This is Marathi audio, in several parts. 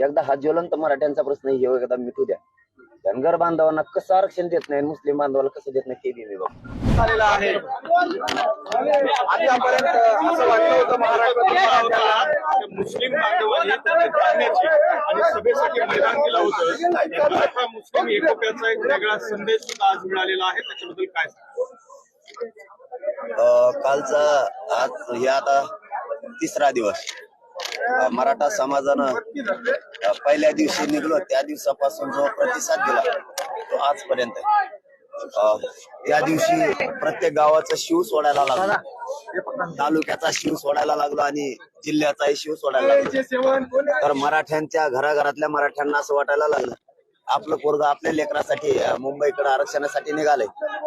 एकदा हा ज्वलंत मराठ्यांचा प्रश्न हे एकदा मिटू द्या. धनगर बांधवांना कसं आरक्षण देत नाही मुस्लिम बांधवाला कसं देत नाही ते बी मी बघतो. झालेला आहे. आतापर्यंत असं वाटलं होतं महाराष्ट्रात मुस्लिम बांधवांनी त्यांच्या जाण्याची आणि सभेसाठी मैदान दिलं होतं. मराठा मुस्लिम एकोप्याचा एक वेगळा संदेश सुद्धा आज मिळालेला आहे. त्याच्याबद्दल काय सांगा अ, कालचा आज हे आता तिसरा दिवस. मराठा समाजानं पहिल्या दिवशी निघलो त्या दिवसापासून जो प्रतिसाद दिला तो आजपर्यंत आहे. त्या दिवशी प्रत्येक गावाचा शिव सोडायला लागला. तालुक्याचा शिव सोडायला लागला आणि जिल्ह्याचाही शिव सोडायला लागला. तर मराठ्यांच्या घराघरातल्या मराठ्यांना असं वाटायला लागलं आपलं पोरग आपल्या लेकरासाठी मुंबईकडे आरक्षणासाठी निघालंय.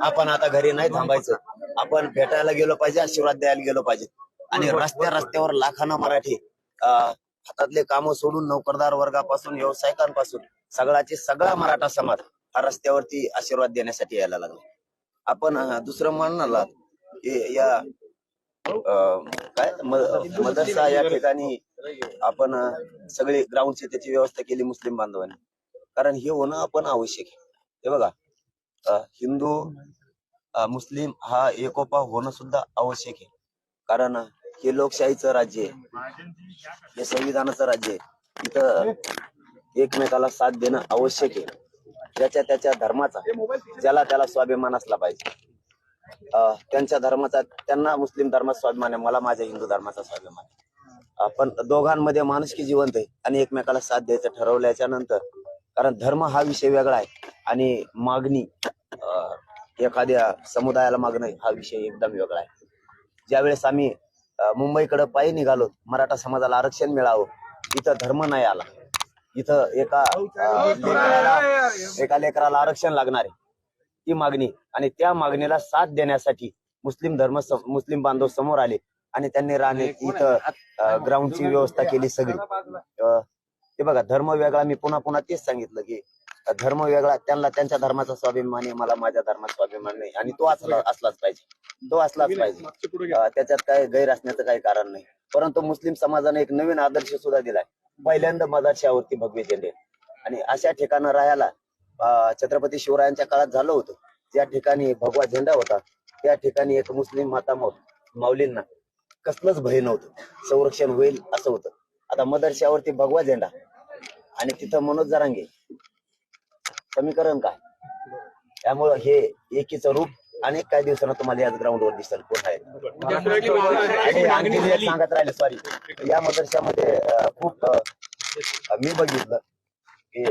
आपण आता घरी नाही थांबायचं. आपण भेटायला गेलो पाहिजे आशीर्वाद द्यायला गेलो पाहिजे. आणि रस्त्या रस्त्यावर लाखानं मराठी हातातले कामं सोडून नोकरदार वर्गापासून व्यावसायिकांपासून सगळ्याचे सगळा मराठा समाज हा रस्त्यावरती आशीर्वाद देण्यासाठी यायला लागला. आपण दुसरं म्हणाला या काय? मदरसा या ठिकाणी आपण सगळे ग्राउंड ग्राउंडची त्याची व्यवस्था केली मुस्लिम बांधवांनी. कारण हे होणं आपण आवश्यक आहे. हे बघा हिंदू मुस्लिम हा एकोपा होणं सुद्धा आवश्यक आहे. कारण हे लोकशाहीचं राज्य आहे. हे संविधानाचं राज्य आहे. इथं एकमेकाला साथ देणं आवश्यक आहे. ज्याच्या त्याच्या धर्माचा ज्याला त्याला स्वाभिमान असला पाहिजे. त्यांच्या धर्माचा त्यांना मुस्लिम धर्मात स्वाभिमान आहे मला माझ्या हिंदू धर्माचा स्वाभिमान आहे. पण दोघांमध्ये माणुसकी जिवंत आहे आणि एकमेकाला साथ द्यायचं ठरवल्याच्या नंतर कारण धर्म हा विषय वेगळा आहे आणि मागणी एखाद्या समुदायाला मागणं हा विषय एकदम वेगळा आहे. ज्यावेळेस आम्ही मुंबईकडे पायी निघालो. मराठा समाजाला आरक्षण मिळावं. इथं धर्म नाही आला. इथं एका एका लेकराला आरक्षण लागणार आहे. ती मागणी. आणि त्या मागणीला साथ देण्यासाठी मुस्लिम धर्म मुस्लिम बांधव समोर आले. आणि त्यांनी राहणे इथं ग्राउंडची व्यवस्था केली सगळी. ते बघा धर्म वेगळा. मी पुन्हा पुन्हा तेच सांगितलं की धर्म वेगळा त्यांना त्यांच्या धर्माचा स्वाभिमान आहे मला माझ्या धर्माचा स्वाभिमान नाही. आणि तो असला असलाच पाहिजे. तो असलाच पाहिजे. त्याच्यात काय गैर असण्याचं काही कारण नाही. परंतु मुस्लिम समाजाने एक नवीन आदर्श सुद्धा दिलाय. पहिल्यांदा मदारशावरती भगवे झेंडे. आणि अशा ठिकाणं राहायला छत्रपती शिवरायांच्या काळात झालं होतं. त्या ठिकाणी भगवा झेंडा होता. त्या ठिकाणी एक मुस्लिम माता माऊलींना कसलंच भय नव्हतं. संरक्षण होईल असं होतं. आता मदरशावरती भगवा झेंडा. आणि तिथं मनोज जरांगे. समीकरण काय? त्यामुळं हे एकीचं रूप अनेक काही दिवसांना तुम्हाला याच ग्राउंडवर दिसेल. कोण आहे? आहे. आणि सांगत राहिले सॉरी या मदरशामध्ये खूप मी बघितलं की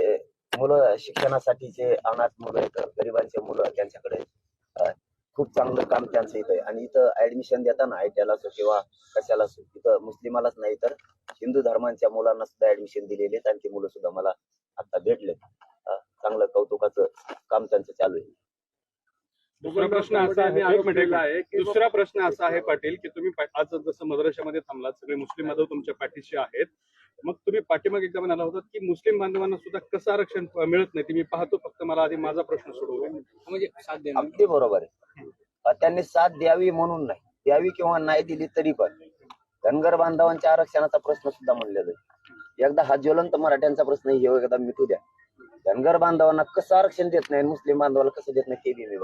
मुलं शिक्षणासाठीचे अनाथ मुलं आहेत गरिबांचे मुलं त्यांच्याकडे खूप चांगलं काम त्यांचं इथं आणि इथं ऍडमिशन देताना आय असो किंवा कशाला असो इथं मुस्लिमालाच नाही तर हिंदू धर्मांच्या मुलांना सुद्धा ऍडमिशन दिलेले आहेत. आणि ती मुलं सुद्धा मला आता भेटले काम त्यांचं चालू आहे. दुसरा प्रश्न असा आहे एक मिनिट. मिनिट. दुसरा प्रश्न असा आहे पाटील की तुम्ही आज जसं मद्राशामध्ये थांबलात सगळे मुस्लिम बांधव तुमच्या पाठीशी आहेत. मग तुम्ही पाठीमागे एकदा म्हणाला होता की मुस्लिम बांधवांना सुद्धा कसं आरक्षण मिळत नाही? ते मी पाहतो फक्त मला आधी माझा प्रश्न सोडवू. म्हणजे साथ देणं. अगदी बरोबर आहे. त्यांनी साथ द्यावी म्हणून नाही. द्यावी किंवा नाही दिली तरी पण. धनगर बांधवांच्या आरक्षणाचा प्रश्न सुद्धा म्हणलेला आहे एकदा हा ज्वलंत मराठ्यांचा प्रश्न हे एकदा मिटू द्या. धनगर बांधवांना कसं आरक्षण देत नाही मुस्लिम बांधवाला कसं देत नाही ते बी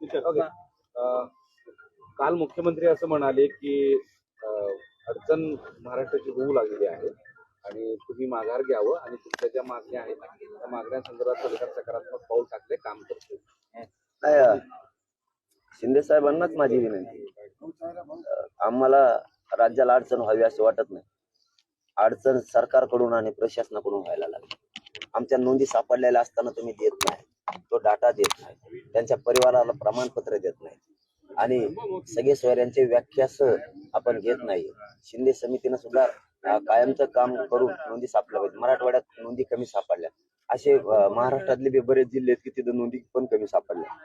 विचार. अं, काल मुख्यमंत्री असं म्हणाले की अडचण महाराष्ट्राची होऊ लागलेली आहे आणि तुम्ही माघार घ्यावं आणि तुमच्या ज्या मागण्या आहेत त्या मागण्यांसंदर्भात सरकार सकारात्मक पाऊल टाकले काम करते शिंदे साहेबांनाच माझी विनंती आम्हाला राज्याला अडचण व्हावी असं वाटत नाही. अडचण सरकारकडून आणि प्रशासनाकडून व्हायला लागली. आमच्या नोंदी सापडलेल्या असताना तुम्ही देत नाही. तो डाटा देत नाही. त्यांच्या परिवाराला प्रमाणपत्र देत नाही. आणि सगळे सोयऱ्यांचे व्याख्यास आपण घेत नाही. शिंदे समितीनं सुद्धा कायमचं काम करून नोंदी सापडल्या पाहिजे मराठवाड्यात नोंदी कमी सापडल्या. असे महाराष्ट्रातले बी बरेच जिल्हे आहेत की तिथं नोंदी पण कमी सापडल्या.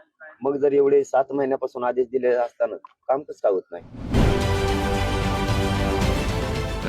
मग जर एवढे सात महिन्यापासून आदेश दिले असताना काम कसं होत नाही?